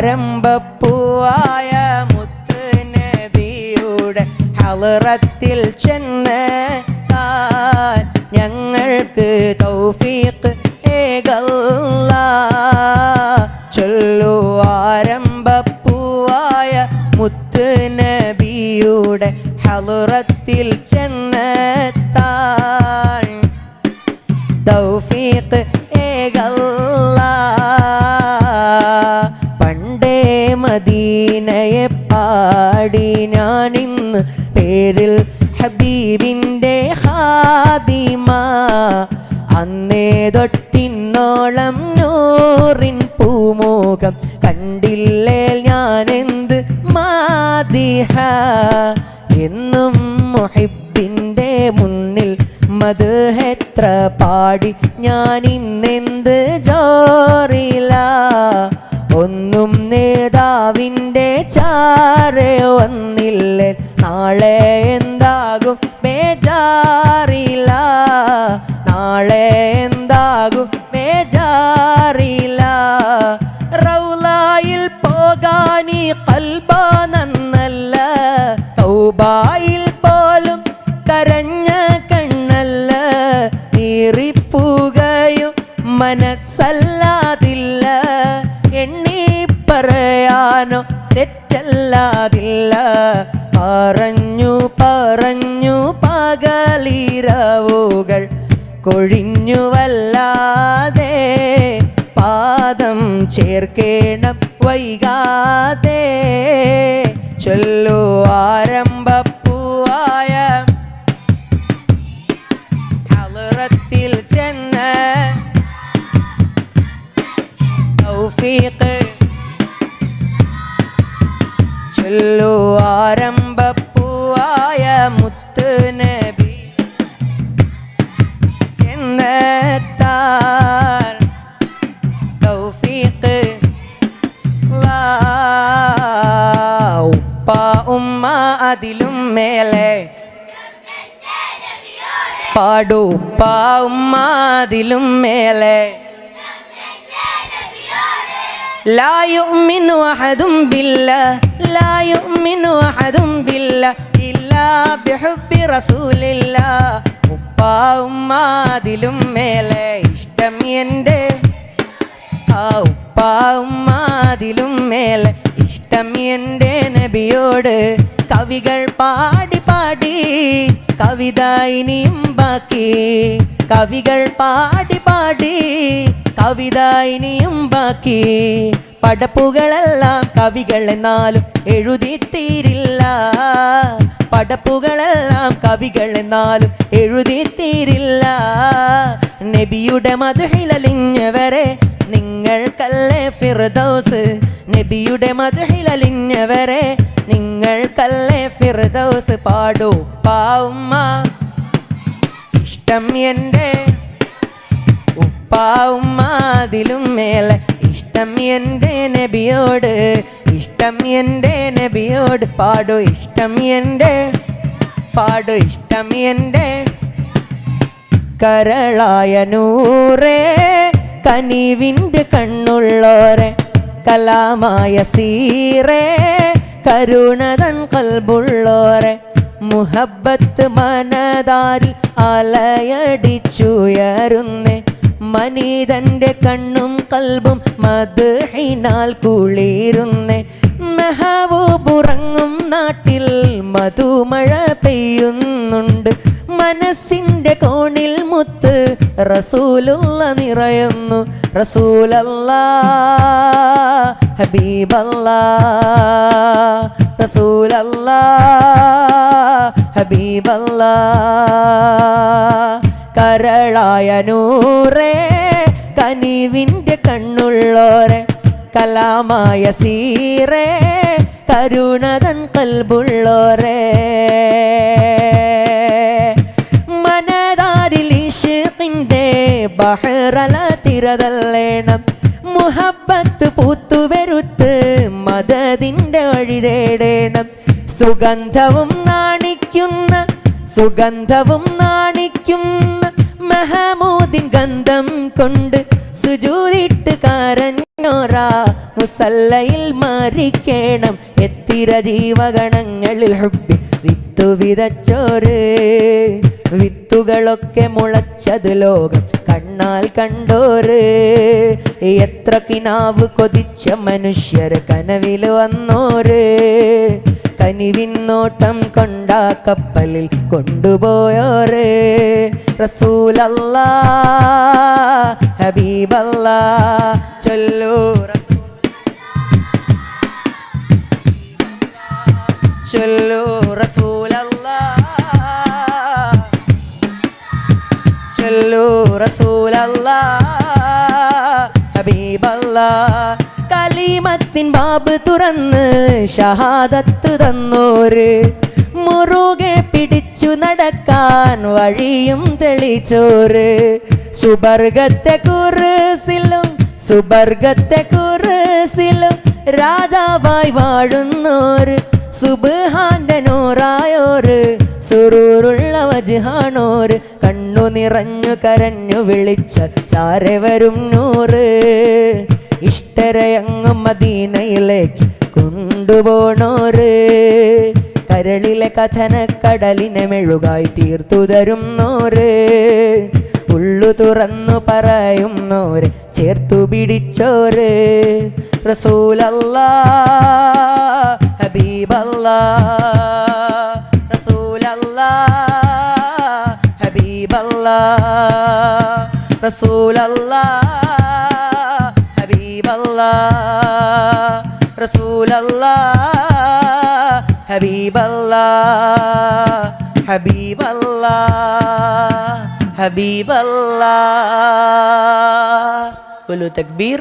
ആരംഭപ്പൂവായ മുത്ത് നബിയുടെ ഹലറത്തിൽ ചെന്ന് ഞങ്ങൾക്ക് തൗഫീഖ് ഏകല്ല. ചൊല്ലു ആരംഭപ്പൂവായ മുത്ത് നബിയുടെ ഹലറത്തിൽ ചെന്ന് പാടി ഞാനിന്ന് പേരിൽ ഹബീബിന്റെ ഹാദിമ അന്നേ തൊട്ടിന്നോളം നൂറിൻ പൂമുഖം കണ്ടില്ലേ ഞാൻ എന്ത് മാതിഹ എന്നും മുഹിബിന്റെ മുന്നിൽ മത് എത്ര പാടി ഞാൻ ഇന്നെന്ത് ജോറില. ഒന്നും നേതാവിന്റെ ചാറ് വന്നില്ല? നാളെ എന്താകും? ബേജാറില്ല. നാളെ എന്താകും? ബേജാറില്ല. റൗലായിൽ കൽബ നന്നല്ല. തൗബായിൽ തെറ്റല്ലാതില്ല. പറഞ്ഞു പറഞ്ഞു പകലിരവുകൾ കൊഴിഞ്ഞുവല്ലാതെ പാദം ചേർക്കേണം വൈകാതെ. ചൊല്ലു ആരംഭപ്പൂവായ ഹലറത്തിൽ ചെന്ന് തൗഫീഖ് ചൊല്ലു ആരംഭപ്പൂവായ മുത്ത് നബി. ചെന്നെത്താൻ തൗഫീഖ് ഉപ്പ ഉമ്മ അതിലും മേലെ. പാടു ഉപ്പ ഉമ്മ അതിലും മേലെ. لا يؤمن أحد بالله لا يؤمن أحد بالله إلا بحب رسول الله ഉപ്പ ഉമ്മ അതിലും മേലെ ഇഷ്ടം എൻ്റെ ആ ഉപ്പ ഉമ്മ അതിലും മേലെ ഇഷ്ടം എൻ്റെ നബിയോട് കവികൾ പാടി പാടി കവിത ഇനിയും ബാക്കി കവികൾ പാടി പാടി കവിത ഇനിയും ബാക്കി. പടപ്പുകളെല്ലാം കവികൾ എന്നാലും എഴുതി തീരില്ല പടപ്പുകളെല്ലാം കവികൾ എന്നാലും എഴുതി തീരില്ല നബിയുടെ മധുഹിലലിഞ്ഞവരെ നിങ്ങൾക്കല്ലേ ഫിർദൗസ്? നബിയുടെ മധുഹിലലിഞ്ഞവരെ നിങ്ങൾക്കല്ലേ ഫിർദൗസ്? പാടൂ പാവുമ്മ ഇഷ്ടം എന്റെ ഉപ്പാവും അതിലും മേലെ. ഇഷ്ടം എന്റെ നബിയോട് ഇഷ്ടം എന്റെ നബിയോട് പാടു. ഇഷ്ടം എന്റെ പാടു. ഇഷ്ടം എന്റെ കരളായ നൂറേ കനിവിന്റെ കണ്ണുള്ളോരെ കലാമായ സീറേ കരുണതൻ കൽബുള്ളോരെ. മുഹബത്ത് മനതാരിൽ അലയടിച്ചുയരുന്നേ. മനീതന്റെ കണ്ണും കൽബും മധുഹിനാൽ കുളിരുന്നേ. മെഹബൂബുറങ്ങും നാട്ടിൽ മധുമഴ പെയ്യുന്നുണ്ട്. മനസ്സിന്റെ കോണിൽ മുത്ത് റസൂലുള്ള നിറയുന്നു. റസൂലല്ല ഹബീബല്ല റസൂലല്ല ഹബീബല്ല. കരളായ നൂറേ കനിവിന്റെ കണ്ണുള്ളോരെ കലാമായ സീറേ കരുണതൻ കൽബുള്ളോരെ. ബഹറല തിരതല്ലേണം മുഹബത്ത് പൂത്തുവരുത്ത് മതതിന്റെ വഴി തേടേണം. സുഗന്ധവും നാണിക്കുന്ന സുഗന്ധവും നാണിക്കുന്ന മഹമൂദിൻ ഗന്ധം കൊണ്ട് സുജൂതിട്ട് കാരഞ്ഞ കണ്ടോരാ മുസല്ലയിൽ മാറിക്കേണം. എത്തിര ജീവഗണങ്ങളിൽ വിത്തു വിതച്ചോര് വിത്തുകളൊക്കെ മുളച്ചത് ലോകം കണ്ണാൽ കണ്ടോര്. എത്ര കിനാവ് കൊതിച്ച മനുഷ്യർ കനവിൽ വന്നോര്. കനിവിന്നോട്ടം കൊണ്ടാ കപ്പലിൽ കൊണ്ടുപോയോര്. റസൂലല്ലാ ഹബീബല്ലാ ചൊല്ലൂ ചൊല്ലൂ റസൂല ചൊല്ലു റസൂലല്ലാ ഹബീബല്ലാ കലിമത്തിൻ ബാബ് തുറന്ന് ഷഹാദത്ത് തന്നോര്. മുറുകെ പിടിച്ചു നടക്കാൻ വഴിയും തെളിച്ചോര്. സുബർഗത്തെ കുറിസിലും സുബർഗത്തെ കുറിസിലും രാജാവായി വാഴുന്നോര്. സുബ്ഹാന്റെ നൂറായോര് സുറൂറുള്ള വജ്ഹാണോര് കണ്ണു നിറഞ്ഞു കരഞ്ഞു വിളിച്ച ചാരെ വരും നൂറ്. ഇഷ്ടരയങ്ങും മദീനയിലേക്ക് കൊണ്ടുപോണോര്. കരളിലെ കഥന കടലിനെ മെഴുകായി തീർത്തു തരുന്നോര്. ഉള്ളു തുറന്നു പറയുന്നോര് ചേർത്തു പിടിച്ചോര്. റസൂലല്ലാ ഹബീബല്ലാ. ഹബീബല്ലാ റസൂലല്ലാ ഹബീബല്ലാ റസൂലല്ലാ ഹബീബല്ലാ ഹബീബല്ലാ ഹബീബല്ലാ ഒരു തക്ബീർ